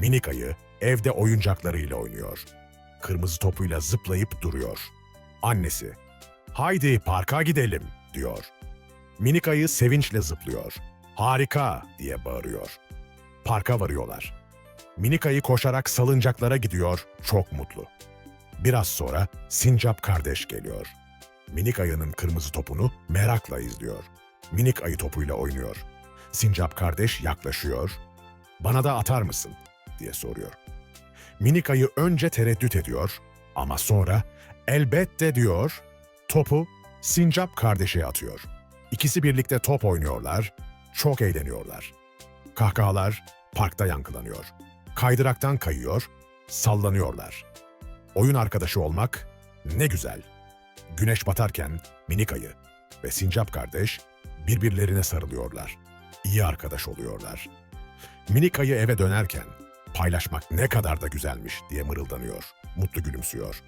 Minik ayı evde oyuncaklarıyla oynuyor. Kırmızı topuyla zıplayıp duruyor. Annesi, haydi parka gidelim diyor. Minik ayı sevinçle zıplıyor. Harika diye bağırıyor. Parka varıyorlar. Minik ayı koşarak salıncaklara gidiyor, çok mutlu. Biraz sonra Sincap kardeş geliyor. Minik ayının kırmızı topunu merakla izliyor. Minik ayı topuyla oynuyor. Sincap kardeş yaklaşıyor. Bana da atar mısın? Diye soruyor. Minik ayı önce tereddüt ediyor ama sonra elbette diyor. Topu Sincap kardeşe atıyor. İkisi birlikte top oynuyorlar, çok eğleniyorlar. Kahkahalar parkta yankılanıyor. Kaydıraktan kayıyor, sallanıyorlar. Oyun arkadaşı olmak ne güzel. Güneş batarken minik ayı ve sincap kardeş birbirlerine sarılıyorlar. İyi arkadaş oluyorlar. Minik ayı eve dönerken paylaşmak ne kadar da güzelmiş diye mırıldanıyor. Mutlu gülümsüyor.